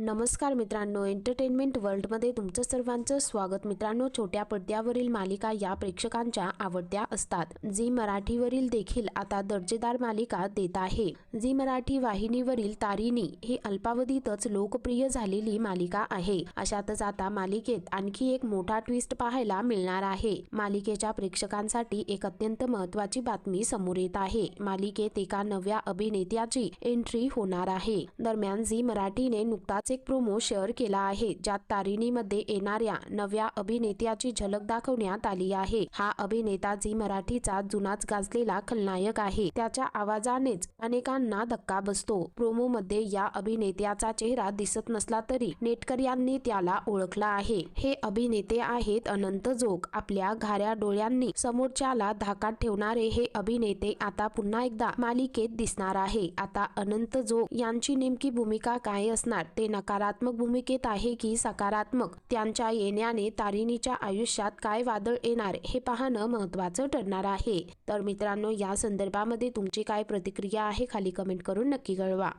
नमस्कार मित्रांनो एंटरटेनमेंट वर्ल्डमध्ये तुमचं सर्वांचं स्वागत. मित्रांनो छोट्या पडद्यावरील मालिका या प्रेक्षकांच्या आवडत्या असतात. झी मराठीवरील देखील आता दर्जेदार मालिका देत आहे. झी मराठी वाहिनीवरील तारिणी ही अल्पावधीतच लोकप्रिय झालेली मालिका आहे. अशातच आता मालिकेत आणखी एक मोठा ट्विस्ट पाहायला मिळणार आहे. मालिकेच्या प्रेक्षकांसाठी एक अत्यंत महत्वाची बातमी समोर येत आहे. मालिकेत एका नव्या अभिनेत्याची एंट्री होणार आहे. दरम्यान झी मराठीने नुकताच एक प्रोमो शेअर केला आहे ज्यात तारिणीमध्ये येणाऱ्या नव्या अभिनेत्याची झलक दाखवण्यात आली आहे. हा अभिनेता झी मराठीचा जुनाच गाजलेला खलनायक आहे. त्याच्या आवाजानेच अनेकांना धक्का बसतो. प्रोमो मध्ये या अभिनेत्याचा चेहरा दिसत नसला तरी नेटकऱ्यांनी त्याला ओळखला आहे. हे अभिनेते आहेत अनंत जोग. आपल्या घाऱ्या डोळ्यांनी समोरच्याला धाकात ठेवणारे हे अभिनेते आता पुन्हा एकदा मालिकेत दिसणार आहे. आता अनंत जोग यांची नेमकी भूमिका काय असणार ते नकारात्मक भूमिकेत आहे की सकारात्मक? त्यांच्या येण्याने तारिणीच्या आयुष्यात काय वादळ येणार? हे पाहणं महत्वाचं ठरणार आहे. तर मित्रांनो या संदर्भामध्ये तुमची काय प्रतिक्रिया आहे? खाली कमेंट करून नक्की कळवा.